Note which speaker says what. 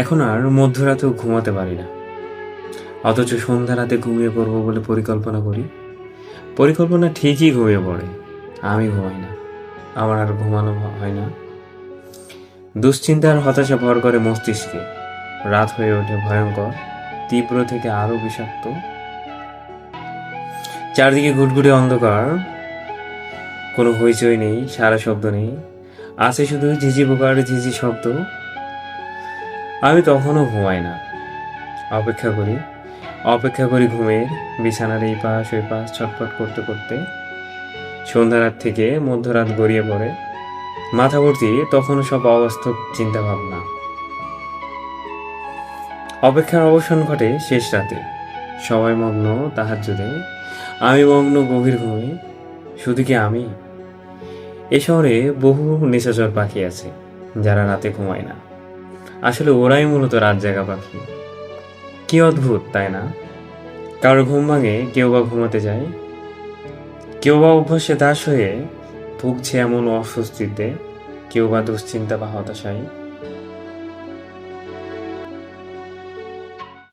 Speaker 1: এখন আর মধ্যরাতেও ঘুমাতে পারি না। অথচ সন্ধ্যা রাতে ঘুমিয়ে পড়ব বলে পরিকল্পনা করি। পরিকল্পনা ঠিকই ঘুমিয়ে পড়ে, আমি ঘুমাই না, আমার আর ঘুমানো হয় না। দুশ্চিন্তার হতাশা ভর করে মস্তিষ্কে, রাত হয়ে ওঠে ভয়ঙ্কর, তীব্র থেকে আরও বিষাক্ত। চারদিকে ঘুটঘুটে অন্ধকার, কোনো হইচই নেই, সারা শব্দ নেই, আছে শুধু ঝিঝি পোকার ঝিঝি শব্দ। আমি তখনও ঘুমাই না। অপেক্ষা করি। অপেক্ষা করি ঘুমের বিছানার এই পাশ, ওই পাশ ছটফট করতে করতে। সন্ধ্যা রাত থেকে মধ্যরাত গড়িয়ে পড়ে। মাথা ভর্তি তখনও সব অবাস্তব চিন্তা ভাবনা অপেক্ষার অবসান ঘটে শেষ রাতে। সবাই মগ্ন তাহার যুদে আমি মগ্ন গভীর ঘুমে। শুধু কি আমি? এ শহরে বহু নিশাচর পাখি আছে, যারা রাতে ঘুমায় না। আসলে ওরাই মূলত রাত জায়গা পাখি। কি অদ্ভুত, তাই না? কারও ঘুম ভাঙে, কেউ বা ঘুমাতে যায়। কেউ বা অভ্যাসে দাস হয়ে ভুগছে এমন অস্বস্তিতে, কেউ বা দুশ্চিন্তা বা হতাশায়।